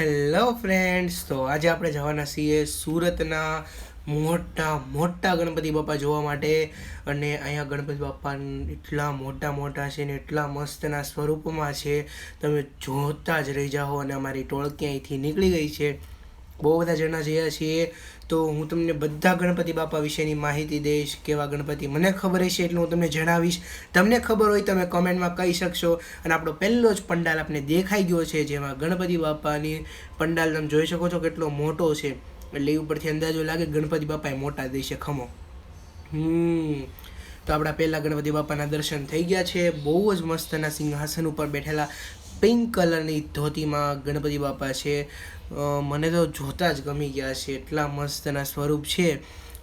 Hello friends તો આજે આપણે જવાના છીએ સુરતના મોટા મોટા ગણપતિ બાપા જોવા માટે. અને અહીંયા ગણપતિ બાપા એટલા મોટા મોટા છે ને એટલા મસ્તના સ્વરૂપમાં છે. તમે જોતા જ રહી જાઓ અને અમારી ટોળકી અહીંથી નીકળી ગઈ છે. બહુ બધા જણા જયા છીએ. તો હું તમને બધા ગણપતિ બાપા વિશેની માહિતી દઈશ, કેવા ગણપતિ મને ખબર હશે એટલે હું તમને જણાવીશ. તમને ખબર હોય તમે કોમેન્ટમાં કહી શકશો. અને આપણો પહેલો જ પંડાલ આપણે દેખાઈ ગયો છે, જેમાં ગણપતિ બાપાની પંડાલ તમે જોઈ શકો છો કેટલો મોટો છે. એટલે એ ઉપરથી અંદાજો લાગે ગણપતિ બાપાએ મોટા દેશે ખમો. હમ. તો આપણા પહેલા ગણપતિ બાપાના દર્શન થઈ ગયા છે. બહુ જ મસ્તના સિંહાસન ઉપર બેઠેલા પિંક કલરની ધોતીમાં ગણપતિ બાપા છે. મને તો જોતા જ ગમી ગયા છે. એટલા મસ્તના સ્વરૂપ છે.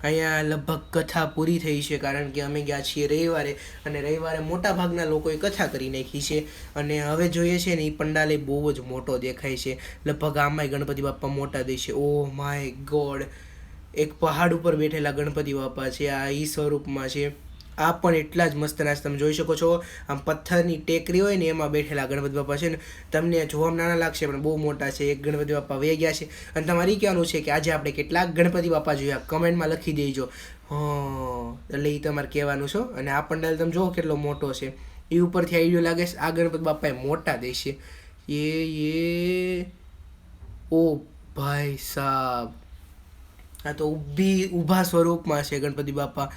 અહીંયા લગભગ કથા પૂરી થઈ છે કારણ કે અમે ગયા છીએ રવિવારે અને રવિવારે મોટા ભાગના લોકોએ કથા કરી નાખી છે અને હવે જોઈએ છે ને એ પંડાલે બહુ જ મોટો દેખાય છે. લગભગ આમાંય ગણપતિ બાપા મોટા દેશે ઓ માય ગોડ એક પહાડ ઉપર બેઠેલા ગણપતિ બાપા છે. આ ઈ સ્વરૂપમાં છે. આ પણ એટલા જ મસ્ત નાચ તમે જોઈ શકો છો. આમ પથ્થરની ટેકરી હોય ને એમાં બેઠેલા ગણપતિ બાપા છે ને તમને જોવામાં નાના લાગશે, પણ બહુ મોટા છે. એક ગણપતિ બાપા વહી ગયા છે. અને તમારે કહેવાનું છે કે આજે આપણે કેટલાક ગણપતિ બાપા જોયા. કમેન્ટમાં લખી દેજો. હં, એટલે એ તમારે કહેવાનું છો. અને આ પંડાલ તમે જુઓ કેટલો મોટો છે. એ ઉપરથી આઈડિયો લાગે છે, આ ગણપતિ બાપાએ મોટા દેશે. એ એ. ઓ ભાઈ સાબ. આ તો ઊભી, ઊભા સ્વરૂપમાં છે ગણપતિ બાપા.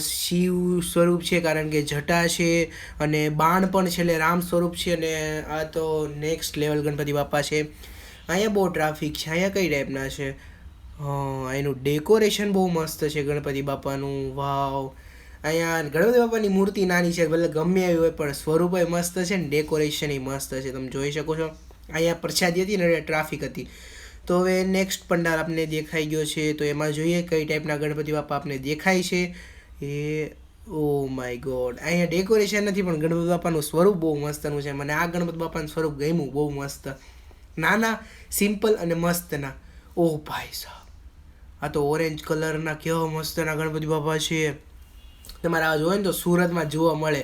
શિવ સ્વરૂપ છે, કારણ કે જટા છે અને બાણ પણ છે એટલે રામ સ્વરૂપ છે અને આ તો નેક્સ્ટ લેવલ ગણપતિ બાપા છે. અહીંયા બહુ ટ્રાફિક છે, અહીંયા કઈ ટાઈપના છે? એનું ડેકોરેશન બહુ મસ્ત છે ગણપતિ બાપાનું, વાવ. અહીંયા ગણપતિ બાપાની મૂર્તિ નાની છે, ભલે ગમે એવી હોય, પણ સ્વરૂપે મસ્ત છે ને ડેકોરેશન મસ્ત છે, તમે જોઈ શકો છો. અહીંયા પ્રસાદી હતી ને ટ્રાફિક હતી. તો હવે નેક્સ્ટ પંડાલ આપને દેખાઈ ગયો છે. તો એમાં જોઈએ કઈ ટાઈપના ગણપતિ બાપા આપને દેખાય છે. એ ઓ માય ગોડ અહીંયા ડેકોરેશન નથી, પણ ગણપતિ બાપાનું સ્વરૂપ બહુ મસ્તનું છે. મને આ ગણપતિ બાપાનું સ્વરૂપ ગમ્યું બહુ મસ્ત. નાના સિમ્પલ અને મસ્તના. ઓ ભાઈ સાહેબ આ તો ઓરેન્જ કલરના કેવા મસ્તના ગણપતિ બાપા છે. તમારે આ જોવે ને તો સુરતમાં જોવા મળે.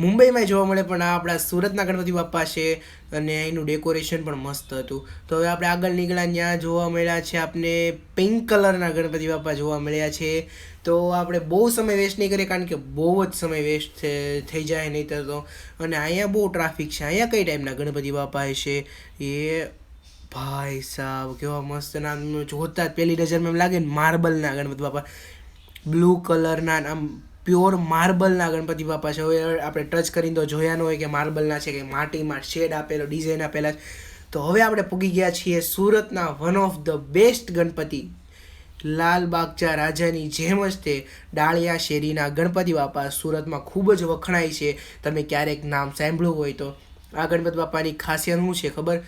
મુંબઈમાં જોવા મળે, પણ આ આપણા સુરતના ગણપતિ બાપા છે અને એનું ડેકોરેશન પણ મસ્ત હતું. તો હવે આપણે આગળ નીકળ્યા, ત્યાં જોવા મળ્યા છે આપને પિંક કલરના ગણપતિ બાપા જોવા મળ્યા છે. તો આપણે બહુ સમય વેસ્ટ નહીં કરીએ, કારણ કે બહુ જ સમય વેસ્ટ થઈ જાય નહીં તો. અને અહીંયા બહુ ટ્રાફિક છે. અહીંયા કઈ ટાઈપના ગણપતિ બાપા છે એ ભાઈ સાહેબ કેવા મસ્ત નામ જોતા જ પહેલી નજરમાં એમ લાગે ને માર્બલના ગણપતિ બાપા બ્લુ કલરના આમ પ્યોર માર્બલના ગણપતિ બાપા છે. હવે આપણે ટચ કરીને તો જોયા ન હોય કે માર્બલના છે કે માટીમાં શેડ આપેલો ડિઝાઇન આપેલા તો હવે આપણે પૂગી ગયા છીએ સુરતના one of the best Ganpati. લાલ બાગચા રાજાની જેમ જ તે ડાળિયા શેરીના ગણપતિ બાપા સુરતમાં ખૂબ જ વખણાય છે. તમે ક્યારેક નામ સાંભળ્યું હોય તો. આ ગણપતિ બાપાની ખાસિયત શું છે ખબર?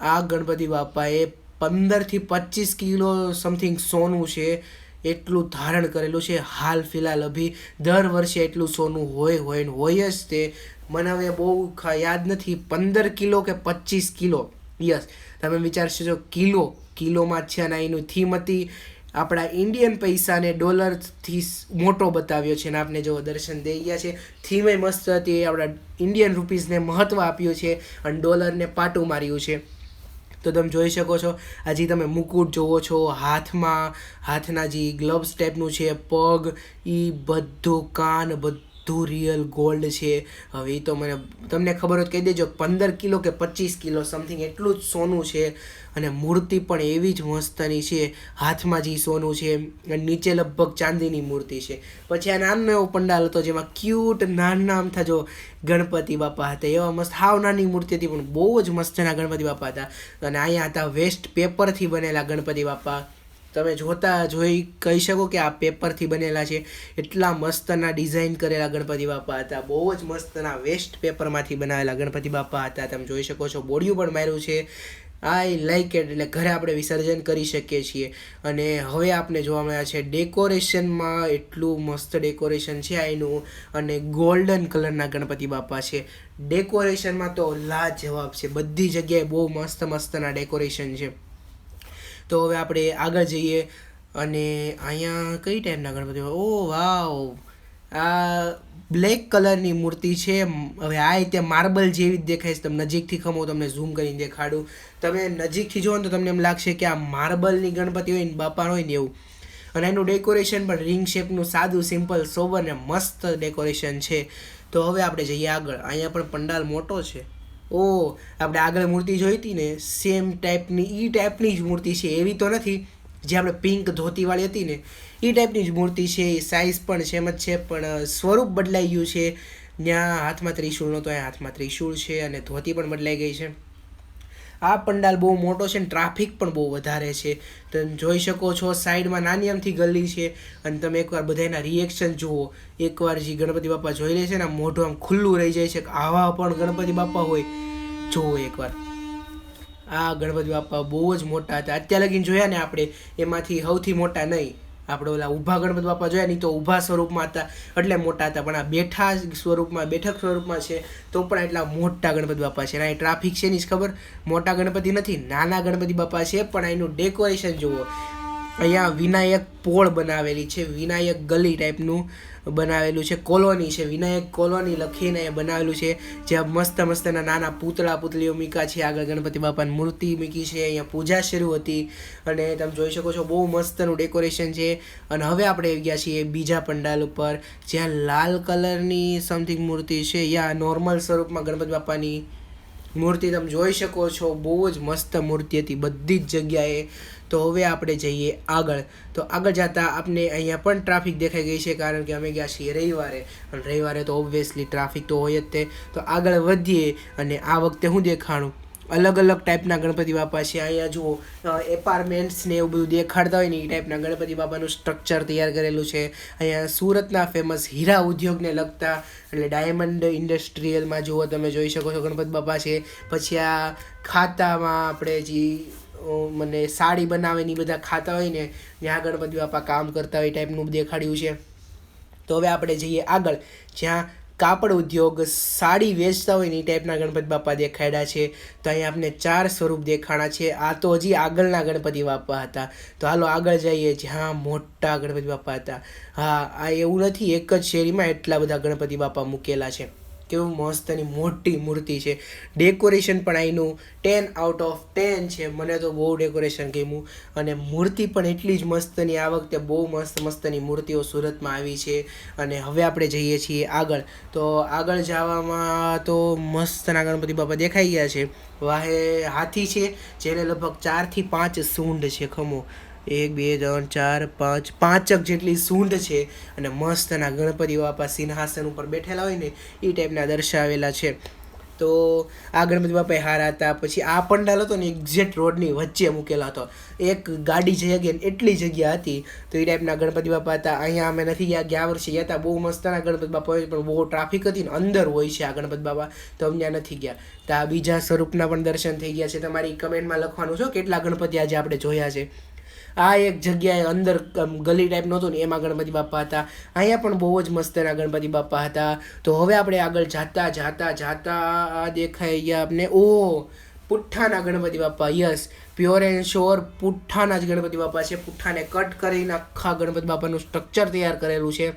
આ ગણપતિ બાપાએ પંદરથી પચીસ કિલો સમથિંગ સોનું છે. એટલું ધારણ કરેલું છે. હાલ ફિલહાલ અભી દર વર્ષે એટલું સોનું હોય હોય ને હોય જ તે. મને હવે બહુ યાદ નથી. પંદર કિલો કે પચીસ કિલો? યસ. તમે વિચારશો કિલો, કિલોમાં છે અને એનું થીમ હતી આપણા ઇન્ડિયન પૈસાને ડોલરથી મોટો બતાવ્યો છે અને આપને જો દર્શન દઈ ગયા છે. થીમે મસ્ત હતી. આપણા ઇન્ડિયન રૂપીઝને મહત્ત્વ આપ્યું છે અને ડોલરને પાટું માર્યું છે. તો તમે જોઈ શકો છો હજી તમે મુકુટ જોવો છો, હાથમાં, હાથના જે ગ્લવ્સ ટાઈપનું છે, પગ એ બધું કાન, બધું રિયલ ગોલ્ડ છે. હવે એ તો મને, તમને ખબર હોય કહી દેજો, પંદર કિલો કે પચીસ કિલો સમથિંગ એટલું જ સોનું છે. અને મૂર્તિ પણ એવી જ મસ્તની છે, હાથમાં જે સોનું છે, અને નીચે લગભગ ચાંદીની મૂર્તિ છે. પછી આ નાનો એવો પંડાલ હતો જેમાં ક્યુટ નાના આમ જો ગણપતિ બાપા હતા. એવા મસ્ત હાવ નાની મૂર્તિ હતી, પણ બહુ જ મસ્તના ગણપતિ બાપા હતા. અને અહીંયા હતા વેસ્ટ પેપરથી બનેલા ગણપતિ બાપા. તમે જોતા જોઈ કહી શકો કે આ પેપરથી બનેલા છે. એટલા મસ્તના ડિઝાઇન કરેલા ગણપતિ બાપા હતા. બહુ જ મસ્તના વેસ્ટ પેપરમાંથી બનાવેલા ગણપતિ બાપા હતા. તમે જોઈ શકો છો, બોડિયું પણ માર્યું છે. આઈ લાઈક એટ એટલે ઘરે આપણે વિસર્જન કરી શકીએ છીએ. અને હવે આપણે જોવા મળ્યા છે, ડેકોરેશનમાં એટલું મસ્ત ડેકોરેશન છે આ એનું અને ગોલ્ડન કલરના ગણપતિ બાપા છે. ડેકોરેશનમાં તો લાજવાબ છે. બધી જગ્યાએ બહુ મસ્ત મસ્તના ડેકોરેશન છે. તો હવે આપણે આગળ જઈએ અને અહીંયા કઈ ટાઈપના ગણપતિ ઓ, વાવ. આ બ્લેક કલરની મૂર્તિ છે. હવે આ રીતે માર્બલ જેવી જ દેખાય છે. તમે નજીકથી ખમો, તમને ઝૂમ કરીને દેખાડું. તમે નજીકથી જુઓ ને તો તમને એમ લાગશે કે આ માર્બલની ગણપતિ હોય ને બાપા હોય ને એવું. અને એનું ડેકોરેશન પણ રિંગ શેપનું સાદું, સિમ્પલ સોબર ને મસ્ત ડેકોરેશન છે. તો હવે આપણે જઈએ આગળ. અહીંયા પણ પંડાલ મોટો છે. ઓ, આપણે આગળ મૂર્તિ જોઈ હતી ને સેમ ટાઈપની એ ટાઈપની જ મૂર્તિ છે. એવી તો નથી. જે આપણે પિંક ધોતીવાળી હતી ને એ ટાઈપની જ મૂર્તિ છે. એ સાઇઝ પણ સેમ જ છે, પણ સ્વરૂપ બદલાઈ ગયું છે. ત્યાં હાથમાં ત્રિશૂળનો નહોતો અહીંયા હાથમાં ત્રિશૂળ છે અને ધોતી પણ બદલાઈ ગઈ છે. આ પંડાલ બહુ મોટો છે ને ટ્રાફિક પણ બહુ વધારે છે. તમે જોઈ શકો છો સાઈડમાં નાની આમથી ગલી છે અને તમે એકવાર બધાના રિએક્શન જુઓ. એકવાર જે ગણપતિ બાપા જોઈ લે છે ને મોઢું આમ ખુલ્લું રહી જાય છે કે આવા પણ ગણપતિ બાપા હોય. જુઓ એકવાર. આ ગણપતિ બાપા બહુ જ મોટા હતા. અત્યારે લગીને જોયા ને આપણે, એમાંથી સૌથી મોટા નહીં. આપણે ઓલા ઊભા ગણપતિ બાપા જોયા નહીં તો ઊભા સ્વરૂપમાં હતા, એટલે મોટા હતા. પણ આ બેઠા સ્વરૂપમાં, બેઠક સ્વરૂપમાં છે, તો પણ એટલા મોટા ગણપતિ બાપા છે. અને અહીં ટ્રાફિક છે ની ખબર? મોટા ગણપતિ નથી, નાના ગણપતિ બાપા છે, પણ એનું ડેકોરેશન જુઓ. અહીંયા વિનાયક પોળ બનાવેલી છે, વિનાયક ગલી ટાઈપનું બનાવેલું છે, કોલોની છે. વિનાયક કોલોની લખીને એ બનાવેલું છે, જ્યાં મસ્ત મસ્તના નાના પૂતળા પૂતળીઓ મીકા છે. આગળ ગણપતિ બાપાની મૂર્તિ મૂકી છે, અહીંયા પૂજા શરૂ હતી અને તમે જોઈ શકો છો બહુ મસ્તનું ડેકોરેશન છે. અને હવે આપણે આવી ગયા છીએ બીજા પંડાલ ઉપર, જ્યાં લાલ કલરની સમથિંગ મૂર્તિ છે. યા નોર્મલ સ્વરૂપમાં ગણપતિ બાપાની મૂર્તિ તમે જોઈ શકો છો, બહુ જ મસ્ત મૂર્તિ હતી, બધી જ જગ્યાએ. તો હવે આપણે જઈએ આગળ. તો આગળ જતાં આપણે અહીંયા પણ ટ્રાફિક દેખાઈ ગઈ છે, કારણ કે અમે ગયા છીએ રવિવારે. અને રવિવારે તો ઓબ્વિયસલી ટ્રાફિક તો હોય જ તે. તો આગળ વધીએ અને આ વખતે હું દેખાણું? અલગ અલગ ટાઈપના ગણપતિ બાપા છે. અહીંયા જુઓ એપાર્ટમેન્ટ્સ ને એવું બધું દેખાડતા હોય ને એ ટાઈપના ગણપતિ બાપાનું સ્ટ્રક્ચર તૈયાર કરેલું છે. અહીંયા સુરતના ફેમસ હીરા ઉદ્યોગને લગતા એટલે ડાયમંડ ઇન્ડસ્ટ્રીયલમાં જુઓ તમે જોઈ શકો છો ગણપતિ બાપા છે. પછી આ ખાતામાં આપણે જે મને સાડી બનાવે ને એ બધા ખાતા હોય ને, ત્યાં ગણપતિ બાપા કામ કરતા હોય ટાઈપનું દેખાડ્યું છે. તો હવે આપણે જઈએ આગળ. જ્યાં કાપડ ઉદ્યોગ, સાડી વેચતા હોય ને એ ટાઈપના ગણપતિ બાપા દેખાડ્યા છે. તો અહીંયા આપણે ચાર સ્વરૂપ દેખાણા છે. આ તો હજી આગળના ગણપતિ બાપા હતા. તો હાલો આગળ જઈએ જ્યાં મોટા ગણપતિ બાપા હતા. હા, આ એવું નથી, એક જ શેરીમાં એટલા બધા ગણપતિ બાપા મૂકેલા છે. કેવું મસ્તની મોટી મૂર્તિ છે. ડેકોરેશન પણ અહીંનું ટેન આઉટ ઓફ ટેન છે. મને તો બહુ ડેકોરેશન ગમ્યું. અને મૂર્તિ પણ એટલી જ મસ્તની આ વખતે બહુ મસ્ત મસ્તની મૂર્તિઓ સુરતમાં આવી છે. અને હવે આપણે જઈએ છીએ આગળ. તો આગળ જવામાં તો મસ્તના ગણપતિ બાપા દેખાઈ ગયા છે. વાહે હાથી છે, જેને લગભગ ચારથી પાંચ સૂંઢ છે ખમો. એક, બે, ત્રણ, ચાર, પાંચ, પાંચક જેટલી સૂંઢ છે અને મસ્તના ગણપતિ બાપા સિંહાસન ઉપર બેઠેલા હોય ને એ ટાઈપના દર્શાવેલા છે. તો આ ગણપતિ બાપા હારા હતા પછી આ પંડાલ હતો ને એક્ઝેક્ટ રોડની વચ્ચે મૂકેલો હતો. એક ગાડી જઈ ગઈ એટલી જગ્યા હતી, તો એ ટાઈપના ગણપતિ બાપા હતા. અહીંયા અમે નથી ગયા ગયા વર્ષે ગયા હતા, બહુ મસ્તના ગણપતિ બાપા હોય પણ બહુ ટ્રાફિક હતી ને, અંદર હોય છે આ ગણપતિ બાપા, તો અમે ત્યાં નથી ગયા. તો આ બીજા સ્વરૂપના પણ દર્શન થઈ ગયા છે. તમારી કમેન્ટમાં લખવાનું છો કેટલા ગણપતિ આજે આપણે જોયા છે. આ એક જગ્યાએ અંદર ગલી ટાઈપ નહોતું ને એમાં ગણપતિ બાપા હતા. અહીંયા પણ બહુ જ મસ્તના ગણપતિ બાપા હતા. તો હવે આપણે આગળ જાતા જાતા જાતા દેખાઈ ગયા આપણે ઓ, પુઠ્ઠાના Ganpati Bappa. Yes pure and sure પુઠ્ઠાના જ ગણપતિ બાપા છે. પુઠ્ઠાને કટ કરીને આખા ગણપતિ બાપાનું સ્ટ્રક્ચર તૈયાર કરેલું છે.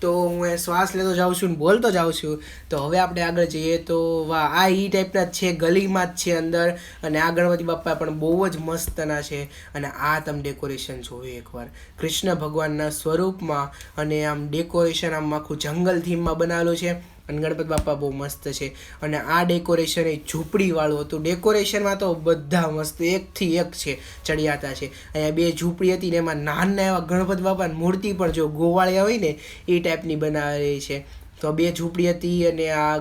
તો હું એ શ્વાસ લેતો જાઉં છું ને બોલતો જાઉં છું. તો હવે આપણે આગળ જઈએ તો વાહ, આ એ ટાઈપના જ છે, ગલીમાં જ છે અંદર. અને આ ગણપતિ પણ બહુ જ મસ્તના છે. અને આ તમે ડેકોરેશન જોયું એકવાર. કૃષ્ણ ભગવાનના સ્વરૂપમાં અને આમ ડેકોરેશન આમ આખું જંગલ થીમમાં બનાવેલું છે. અને ગણપતિ બાપા બહુ મસ્ત છે. અને આ ડેકોરેશન એ ઝૂંપડીવાળું હતું. ડેકોરેશનમાં તો બધા મસ્ત એકથી એક છે, ચડિયાતા છે. અહીંયા બે ઝૂંપડી હતી ને એમાં નાના એવા ગણપતિ બાપાની મૂર્તિ પણ જો ગોવાળિયા હોય ને, એ ટાઈપની બનાવેલી છે. તો બે ઝૂંપડી હતી અને આ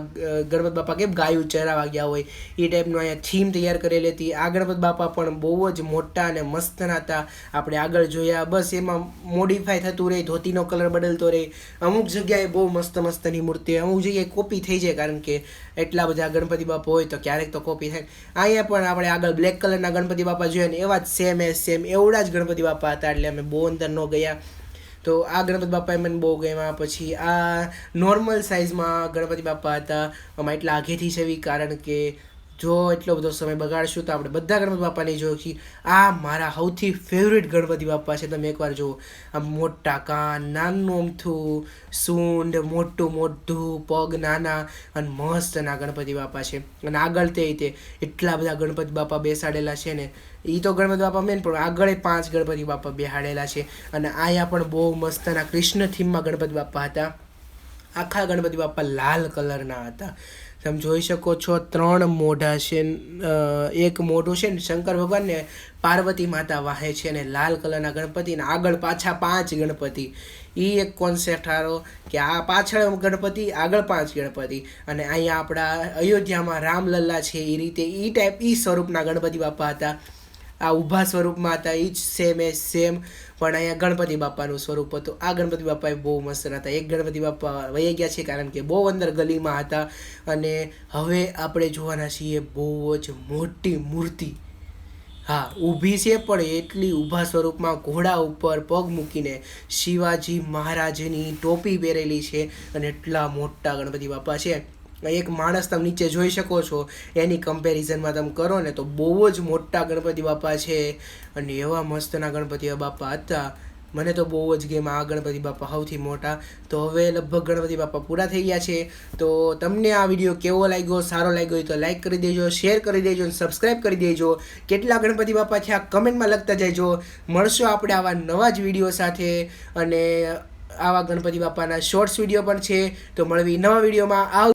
ગણપતિ બાપા કેમ ગાયું ચરાવા ગયા હોય એ ટાઈપનું અહીંયા થીમ તૈયાર કરેલી હતી. આ ગણપતિ બાપા પણ બહુ જ મોટા અને મસ્તના હતા. આપણે આગળ જોયા, બસ એમાં મોડિફાઈ થતું રહે, ધોતીનો કલર બદલતો રહે. અમુક જગ્યાએ બહુ મસ્ત મસ્તની મૂર્તિ, અમુક જગ્યાએ કોપી થઈ જાય કારણ કે એટલા બધા ગણપતિ બાપા હોય તો ક્યારેક તો કોપી થાય. અહીંયા પણ આપણે આગળ બ્લેક કલરના ગણપતિ બાપા જોઈએ ને એવા જ સેમ એ સેમ એવડા જ ગણપતિ બાપા હતા એટલે અમે બહુ અંદર ન ગયા. તો આ ગણપતિ બાપાએ મને બહુ ગમ્યા. પછી આ નોર્મલ સાઇઝમાં ગણપતિ બાપા હતા. અમારે એટલા આઘેથી છે કારણ કે જો એટલો બધો સમય બગાડશું તો આપણે બધા ગણપતિ બાપાને જોઈશું આ મારા સૌથી ફેવરેટ ગણપતિ બાપા છે. તમે એકવાર જુઓ. આમ મોટા કાન, નાનું અમથું, સૂંઢ, મોટું મોઢું, પગ નાના અને મસ્તના ગણપતિ બાપા છે. અને આગળ તે રીતે એટલા બધા ગણપતિ બાપા બેસાડેલા છે ને એ તો ગણપતિ બાપા મેન પણ આગળ પાંચ ગણપતિ બાપા બેહાડેલા છે. અને અહીંયા પણ બહુ મસ્તના કૃષ્ણ થીમમાં ગણપતિ બાપા હતા. આખા ગણપતિ બાપા લાલ કલરના હતા. તમે જોઈ શકો છો ત્રણ મોઢા છે એક મોઢું છે ને શંકર ભગવાનને પાર્વતી માતા વાહે છે અને લાલ કલરના ગણપતિ ને આગળ પાછા પાંચ ગણપતિ. એ એક કોન્સેપ્ટ સારો કે આ પાછળ ગણપતિ, આગળ પાંચ ગણપતિ. અને અહીંયા આપણા અયોધ્યામાં રામલલ્લા છે એ રીતે એ ટાઈપ એ સ્વરૂપના ગણપતિ બાપા હતા. આ ઊભા સ્વરૂપમાં હતા જ સેમ એ સેમ પણ અહીંયા ગણપતિ બાપાનું સ્વરૂપ હતું. આ ગણપતિ બાપા એ બહુ મસ્ત હતા. એક ગણપતિ બાપા વહી ગયા છે કારણ કે બહુ અંદર ગલીમાં હતા. અને હવે આપણે જોવાના છીએ બહુ જ મોટી મૂર્તિ. હા, ઊભી છે પણ એટલી ઊભા સ્વરૂપમાં ઘોડા ઉપર પગ મૂકીને શિવાજી મહારાજની ટોપી પહેરેલી છે અને એટલા મોટા ગણપતિ બાપા છે. એક માણસ તમે નીચે જોઈ શકો છો, એની કમ્પેરિઝનમાં તમે કરો ને તો બહુ જ મોટા ગણપતિ બાપા છે અને એવા મસ્તના ગણપતિ બાપા હતા. મને તો બહુ જ ગેમ આ ગણપતિ બાપા સૌથી મોટા. તો હવે લગભગ ગણપતિ બાપા પૂરા થઈ ગયા છે. તો તમને આ વીડિયો કેવો લાગ્યો, સારો લાગ્યો તો લાઈક કરી દેજો શેર કરી દેજો અને સબસ્ક્રાઈબ કરી દેજો. કેટલા ગણપતિ બાપા છે આ કમેન્ટમાં લખતા જજો. મળશો આપણે આવા નવા જ વીડિયો સાથે અને આવા ગણપતિ બાપાના શોર્ટ્સ વીડિયો પણ છે. તો મળવી નવા વિડીયોમાં આવ